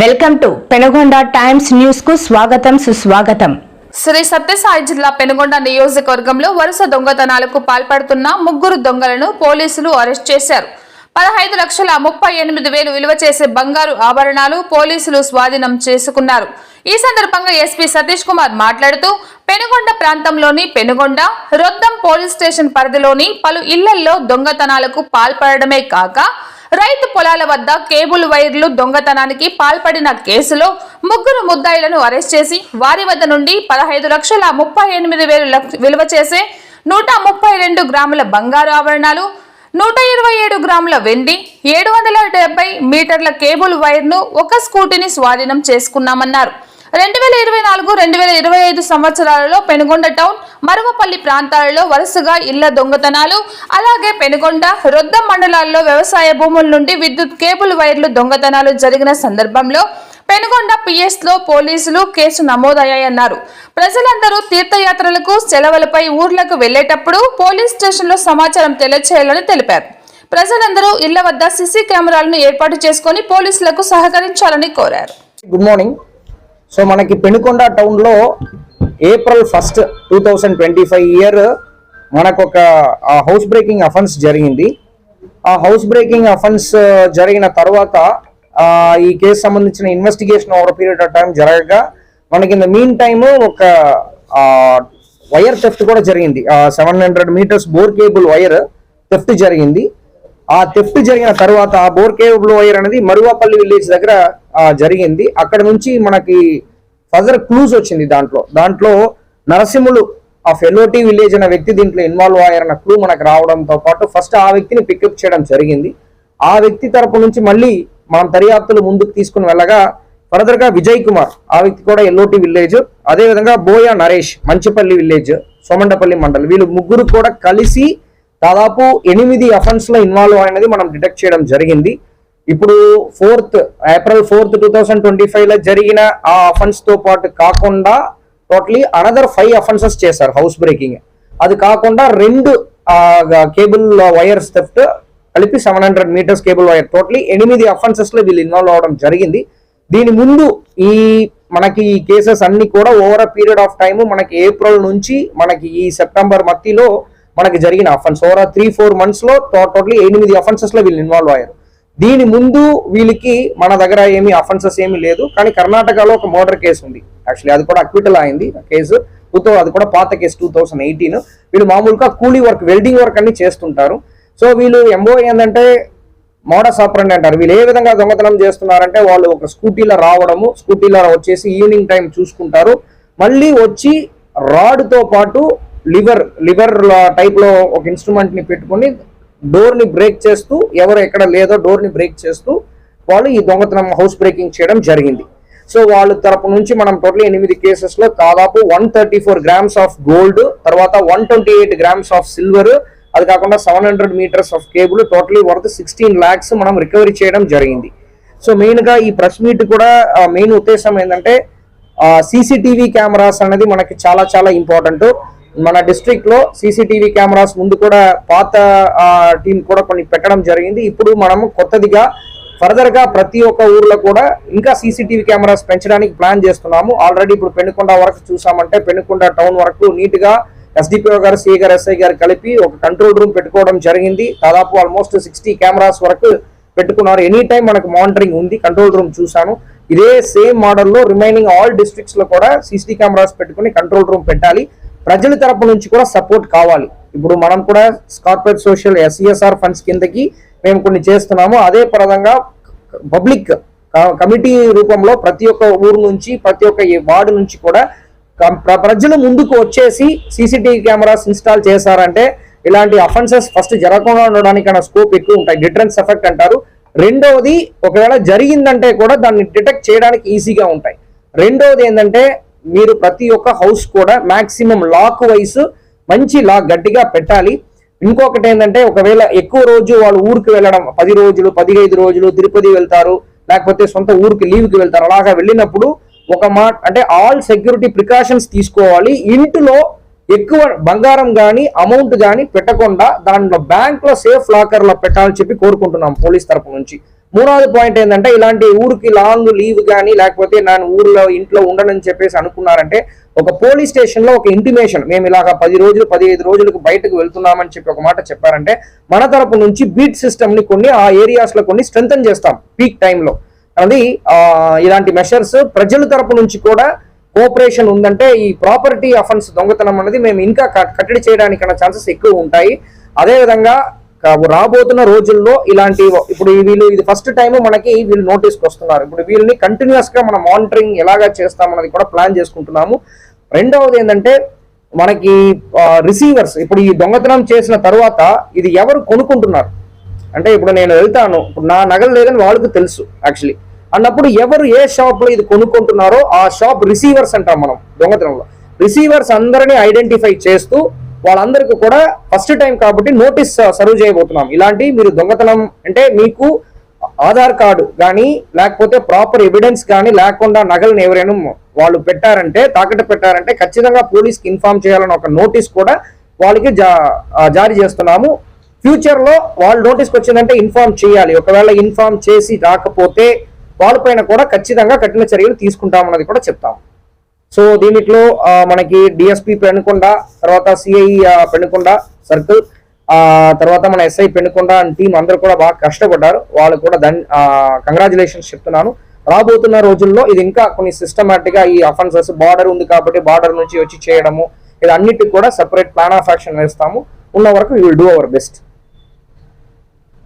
Welcome to Penugonda times న్యూస్కు స్వాగతం సుస్వాగతం. శ్రీ సత్యసాయి జిల్లా పెనుగొండ నియోజకవర్గంలో వరుస దొంగతనాలకు పాల్పడుతున్న ముగ్గురు దొంగలను పోలీసులు అరెస్ట్ చేశారు. పదహైదు లక్షల ముప్పై ఎనిమిది వేలు విలువ చేసే బంగారు ఆభరణాలు పోలీసులు స్వాధీనం చేసుకున్నారు. ఈ సందర్భంగా ఎస్పీ సతీష్ కుమార్ మాట్లాడుతూ పెనుగొండ ప్రాంతంలోని పెనుగొండ రొద్దం పోలీస్ స్టేషన్ పరిధిలోని పలు ఇళ్ళల్లో దొంగతనాలకు పాల్పడమే కాక రైతు పొలాల వద్ద కేబుల్ వైర్లు దొంగతనానికి పాల్పడిన కేసులో ముగ్గురు ముద్దాయిలను అరెస్ట్ చేసి వారి వద్ద నుండి పదహైదు లక్షల ముప్పై ఎనిమిది వేలు విలువ చేసే నూట ముప్పై రెండు గ్రాముల బంగారు ఆభరణాలు నూట ఇరవై ఏడు గ్రాముల వెండి ఏడు వందల డెబ్బై మీటర్ల కేబుల్ వైర్ను ఒక స్కూటీని స్వాధీనం చేసుకున్నామన్నారు. రెండు వేల ఇరవై నాలుగు రెండు వేల ఇరవై ఐదు సంవత్సరాలలో పెనుగొండ టౌన్ మరువపల్లి ప్రాంతాలలో వరుసగా ఇళ్ళ దొంగతనాలు అలాగే పెనుగొండ రొద్దం మండలాల్లో వ్యవసాయ భూముల నుండి విద్యుత్ కేబుల్ వైర్లు దొంగతనాలు జరిగిన సందర్భంలో పెనుగొండ పిఎస్లో పోలీసులు కేసు నమోదయ్యాయన్నారు. ప్రజలందరూ తీర్థయాత్రలకు సెలవులపై ఊర్లకు వెళ్ళేటప్పుడు పోలీస్ స్టేషన్లో సమాచారం తెలియచేయాలని తెలిపారు. ప్రజలందరూ ఇళ్ళ వద్ద సీసీ కెమెరాలను ఏర్పాటు చేసుకొని పోలీసులకు సహకరించాలని కోరారు. గుడ్ మార్నింగ్ సో మనకి పెనుకొండ టౌన్లో April first two thousand twenty five year మనకొక హౌస్ బ్రేకింగ్ అఫెన్స్ జరిగింది. ఆ హౌస్ బ్రేకింగ్ అఫెన్స్ జరిగిన తర్వాత ఈ కేసు సంబంధించిన investigation over period of time జరగగా మనకి ఇన్ ద మీన్ టైమ్ ఒక వైర్ థెఫ్ట్ కూడా జరిగింది. Seven hundred metres bore cable wire theft జరిగింది. ఆ థెఫ్ట్ జరిగిన తర్వాత ఆ బోర్ అనేది మరువాపల్లి విలేజ్ దగ్గర జరిగింది. అక్కడ నుంచి మనకి ఫర్దర్ క్లూజ్ వచ్చింది దాంట్లో. దాంట్లో నరసింహులు ఆ ఫెలోటీ విలేజ్ అనే వ్యక్తి దీంట్లో ఇన్వాల్వ్ అయ్యారన్న క్లూ మనకు రావడంతో పాటు ఫస్ట్ ఆ వ్యక్తిని పికప్ చేయడం జరిగింది. ఆ వ్యక్తి తరపు నుంచి మళ్ళీ మనం దర్యాప్తులు ముందుకు తీసుకుని వెళ్ళగా ఫర్దర్గా విజయ్ కుమార్ ఆ వ్యక్తి కూడా ఎల్లోటి విలేజ్. అదే విధంగా బోయా నరేష్ మంచిపల్లి విలేజ్ సోమండపల్లి మండల్ వీళ్ళు ముగ్గురు కూడా కలిసి దాదాపు ఎనిమిది అఫెన్స్లో ఇన్వాల్వ్ అయినది మనం డిటెక్ట్ చేయడం జరిగింది. ఇప్పుడు fourth April fourth two thousand twenty ఫైవ్లో జరిగిన ఆ అఫెన్స్తో పాటు కాకుండా టోటలీ అనదర్ ఫైవ్ అఫెన్సెస్ చేశారు హౌస్ బ్రేకింగ్ అది కాకుండా రెండు కేబుల్ వైర్స్ థెఫ్ట్ కలిపి seven hundred metres cable wire totally ఎనిమిది అఫెన్సెస్లో వీళ్ళు ఇన్వాల్వ్ అవడం జరిగింది. దీని ముందు ఈ మనకి ఈ కేసెస్ అన్ని కూడా over a period of time మనకి ఏప్రిల్ నుంచి మనకి ఈ సెప్టెంబర్ మధ్యలో మనకి జరిగిన అఫెన్స్ ఓవర్ త్రీ ఫోర్ మంత్స్లో టోటలీ ఎనిమిది అఫెన్సెస్లో వీళ్ళు ఇన్వాల్వ్ అయ్యారు. దీని ముందు వీళ్ళకి మన దగ్గర ఏమి అఫెన్సెస్ ఏమీ లేదు. కానీ కర్ణాటకలో ఒక మర్డర్ కేసు ఉంది. యాక్చువల్లీ అది కూడా అక్విటల్ అయింది. కేసు టూ అది కూడా పాత కేసు టూ థౌసండ్ ఎయిటీన్ వీళ్ళు మామూలుగా కూలీ వర్క్ వెల్డింగ్ వర్క్ అన్ని చేస్తుంటారు. సో వీళ్ళు ఎంబో ఏంటంటే మోడస్ ఆపరండి అంటారు. వీళ్ళు ఏ విధంగా దొంగతనం చేస్తున్నారంటే వాళ్ళు ఒక స్కూటీలో రావడము స్కూటీలో వచ్చేసి ఈవినింగ్ టైం చూసుకుంటారు. మళ్ళీ వచ్చి రాడ్తో పాటు లివర్ లివర్ టైప్లో ఒక ఇన్స్ట్రుమెంట్ని పెట్టుకొని డోర్ని బ్రేక్ చేస్తూ ఎవరు ఎక్కడ లేదో డోర్ని బ్రేక్ చేస్తూ వాళ్ళు ఈ దొంగతనం హౌస్ బ్రేకింగ్ చేయడం జరిగింది. సో వాళ్ళ తరపు నుంచి మనం టోటల్ ఎనిమిది కేసెస్లో దాదాపు one thirty four grams of gold తర్వాత one twenty eight grams of silver అది కాకుండా seven hundred metres of cable totally worth sixteen lakhs మనం రికవరీ చేయడం జరిగింది. సో మెయిన్గా ఈ ప్రెస్ మీట్ కూడా మెయిన్ ఉద్దేశం ఏంటంటే సీసీటీవీ కెమెరాస్ అనేది మనకి చాలా చాలా ఇంపార్టెంట్ మన డిస్ట్రిక్ట్లో సీసీటీవీ కెమెరాస్ ముందు కూడా పాత టీం కూడా కొన్ని పెట్టడం జరిగింది. ఇప్పుడు మనము కొత్తదిగా ఫర్దర్గా ప్రతి ఒక్క ఊర్లో కూడా ఇంకా సీసీటీవీ కెమెరాస్ పెంచడానికి ప్లాన్ చేస్తున్నాము. ఆల్రెడీ ఇప్పుడు పెనుకొండ వరకు చూసామంటే పెనుకొండ టౌన్ వరకు నీట్గా ఎస్డిపిఓ గారు సిఏ గారు ఎస్ఐ గారు కలిపి ఒక కంట్రోల్ రూమ్ పెట్టుకోవడం జరిగింది. దాదాపు ఆల్మోస్ట్ సిక్స్టీ కెమెరాస్ వరకు పెట్టుకున్నారు. ఎనీ టైం మనకు మానిటరింగ్ ఉంది కంట్రోల్ రూమ్ చూసాను ఇదే సేమ్ మోడల్లో రిమైనింగ్ ఆల్ డిస్ట్రిక్ట్స్లో కూడా సీసీ కెమెరాస్ పెట్టుకుని కంట్రోల్ రూమ్ పెట్టాలి. ప్రజల తరపు నుంచి కూడా సపోర్ట్ కావాలి. ఇప్పుడు మనం కూడా కార్పొరేట్ సోషల్ ఎస్ఈఎస్ఆర్ ఫండ్స్ కిందకి మేము కొన్ని చేస్తున్నాము. అదే పరంగా పబ్లిక్ కమిటీ రూపంలో ప్రతి ఒక్క ఊరు నుంచి ప్రతి ఒక్క వార్డు నుంచి కూడా ప్ర- ప్రజలు ముందుకు వచ్చేసి సీసీటీవీ కెమెరాస్ ఇన్స్టాల్ చేశారంటే ఇలాంటి అఫెన్సెస్ ఫస్ట్ జరగకుండా ఉండడానికి స్కోప్ ఎక్కువ ఉంటాయి. డిటరెన్స్ ఎఫెక్ట్ అంటారు. రెండవది ఒకవేళ జరిగిందంటే కూడా దాన్ని డిటెక్ట్ చేయడానికి ఈజీగా ఉంటాయి. రెండవది ఏంటంటే మీరు ప్రతి ఒక్క హౌస్ కూడా మాక్సిమం లాక్ వైస్ మంచి లాక్ గట్టిగా పెట్టాలి. ఇంకొకటి ఏంటంటే ఒకవేళ ఎక్కువ రోజు వాళ్ళు ఊరికి వెళ్ళడం పది రోజులు పదిహేను రోజులు తిరుపతి వెళ్తారు లేకపోతే సొంత ఊరికి లీవ్కి వెళ్తారు అలాగా వెళ్ళినప్పుడు ఒక మా అంటే ఆల్ సెక్యూరిటీ ప్రికాషన్స్ తీసుకోవాలి. ఇంటిలో ఎక్కువ బంగారం కానీ అమౌంట్ కానీ పెట్టకుండా దాంట్లో బ్యాంక్లో సేఫ్ లాకర్లో పెట్టాలని చెప్పి కోరుకుంటున్నాం పోలీస్ తరపు నుంచి. మూడవది పాయింట్ ఏంటంటే ఇలాంటి ఊరికి లాంగ్ లీవ్ కానీ లేకపోతే నేను ఊర్లో ఇంట్లో ఉండనని చెప్పేసి అనుకున్నారంటే ఒక పోలీస్ స్టేషన్లో ఒక ఇంటిమేషన్ మేము ఇలాగ పది రోజులు పదిహేను రోజులకు బయటకు వెళ్తున్నామని చెప్పి ఒక మాట చెప్పారంటే మన తరపు నుంచి బీట్ సిస్టమ్ని కొన్ని ఆ ఏరియాస్లో కొన్ని స్ట్రెంగ్తన్ చేస్తాం పీక్ టైంలో అది ఇలాంటి మెషర్స్ ప్రజల తరపు నుంచి కూడా కోఆపరేషన్ ఉందంటే ఈ ప్రాపర్టీ అఫెన్స్ దొంగతనం అనేది మేము ఇంకా కట్టడి చేయడానికి ఛాన్సెస్ ఎక్కువ ఉంటాయి. అదేవిధంగా రాబోతున్న రోజుల్లో ఇలాంటి ఇప్పుడు వీళ్ళు ఇది ఫస్ట్ టైం మనకి వీళ్ళు నోటీస్కి వస్తున్నారు. ఇప్పుడు వీళ్ళని కంటిన్యూస్గా మనం మానిటరింగ్ ఎలాగా చేస్తామన్నది కూడా ప్లాన్ చేసుకుంటున్నాము. రెండవది ఏంటంటే మనకి రిసీవర్స్ ఇప్పుడు ఈ దొంగతనం చేసిన తర్వాత ఇది ఎవరు కొనుక్కుంటున్నారు? అంటే ఇప్పుడు నేను వెళ్తాను. ఇప్పుడు నా నగలు లేదని వాళ్ళకి తెలుసు యాక్చువల్లీ అన్నప్పుడు ఎవరు ఏ షాప్లో ఇది కొనుక్కుంటున్నారో ఆ షాప్ రిసీవర్స్ అంటాం మనం దొంగతనంలో. రిసీవర్స్ అందరినీ ఐడెంటిఫై చేస్తూ వాళ్ళందరికీ కూడా ఫస్ట్ టైం కాబట్టి నోటీస్ సర్వ్ చేయబోతున్నాం. ఇలాంటి మీరు దొంగతనం అంటే మీకు ఆధార్ కార్డు కానీ లేకపోతే ప్రాపర్ ఎవిడెన్స్ కానీ లేకుండా నగలను ఎవరైనా వాళ్ళు పెట్టారంటే తాకట్టు పెట్టారంటే ఖచ్చితంగా పోలీస్కి ఇన్ఫార్మ్ చేయాలని ఒక నోటీస్ కూడా వాళ్ళకి జా- జారీ చేస్తున్నాము. ఫ్యూచర్లో వాళ్ళు నోటీస్కి వచ్చిందంటే ఇన్ఫార్మ్ చేయాలి. ఒకవేళ ఇన్ఫార్మ్ చేసి రాకపోతే వాళ్ళపైన కూడా ఖచ్చితంగా కఠిన చర్యలు తీసుకుంటామన్నది కూడా చెప్తాం సో దీనిట్లో మనకి డిఎస్పి పెనుకొండ తర్వాత సిఐ పెనుకొండ సర్కిల్ ఆ తర్వాత మన ఎస్ఐ పెనుకొండ అండ్ టీం అందరూ కూడా బాగా కష్టపడ్డారు. వాళ్ళు కూడా దన్ కంగ్రాచులేషన్స్ చెప్తున్నాను. రాబోతున్న రోజుల్లో ఇది ఇంకా కొన్ని సిస్టమేటిక్గా ఈ అఫెన్సెస్ బార్డర్ ఉంది కాబట్టి బార్డర్ నుంచి వచ్చి చేయడము ఇది అన్నిటికి కూడా సెపరేట్ ప్లాన్ ఆఫ్ యాక్షన్ వేస్తాము. ఉన్న వరకు విల్ డూ అవర్ బెస్ట్